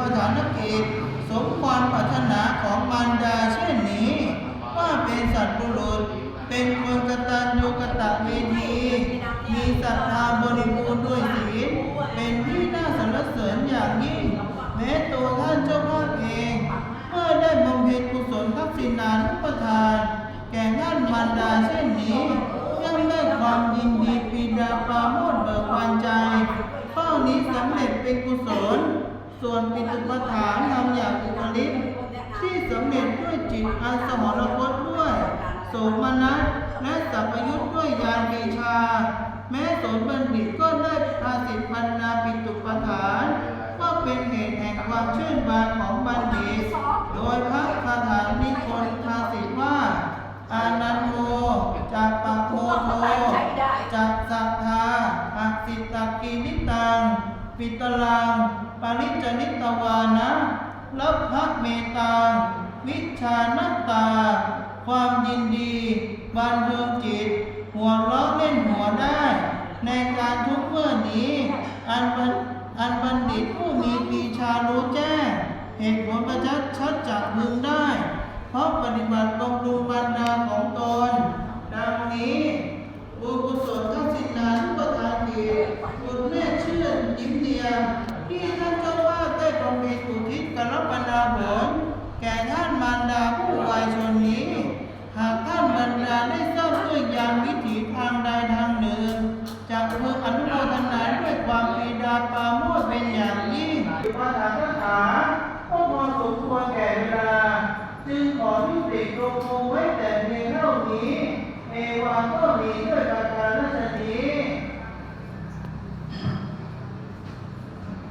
ประฐานกิจสมความปรารถนาของมารดาเช่นนี้ ว่าเป็นสัตว์บุรุษ เป็นคนกตัญญูกตเวที มีศรัทธาบริบูรณ์ด้วยศีลเป็นที่น่าสรรเสริญอย่างยิ่ง แม้ตัวท่านเจ้าภาพเอง เมื่อได้บำเพ็ญกุศลทักษิณานุปทาน แก่ท่านมารดาเช่นนี้ย่อมได้ความยินดีปีดาปราโมทเบิกบานใจข้อนี้สำเร็จเป็นกุศล ส่วนปิตุปฐานทำอย่างอุปริตที่สำเร็จด้วยจิตอันสมรกตด้วยโสมนัสและสัพยุทธ์ด้วยญาณปีชา แม้โสนบัณฑิตก็ได้ภาสิทพันนาปิตุปฐานว่าเป็นเหตุแห่งความชื่นบานของบัณฑิต โดยพระคาถานิพนธ์ภาสิทว่า อานันโมจากปะโมโทจากสัทธาอักสิตากีนิตัง ปิตลังปริจนิตวานะรับพระ เมตตังวิชานัตตา ความยินดีบันเทิงจิต หัวเราะเล่นหัวได้ ในการทุกเมื่อนี้ อันบัณอันบัณฑิตผู้มีปีชารู้แจ้งเหตุผลประจักษ์ชัดจากพึงได้ เพราะปฏิบัติบำรุงบรรดาของตน ดังนี้บุญกุศลทักษิณานุปทานเหตุบุญแม่เชื่อยิ้มเดียที่ท่าน กรปนาผลแก่ท่านมารดาผู้วายชนนี้ หากท่านบรรดาได้เศร้าด้วยยามวิถีทางใดทางหนึ่งจากเพื่ออนุโมทนาด้วยความปีดาปาโมดเป็นอย่างยิ่งพระธรรมคาก็พอสมควรแก่เวลา จึงขอที่ติดลงไว้แต่เพียงเท่านี้เอวางก็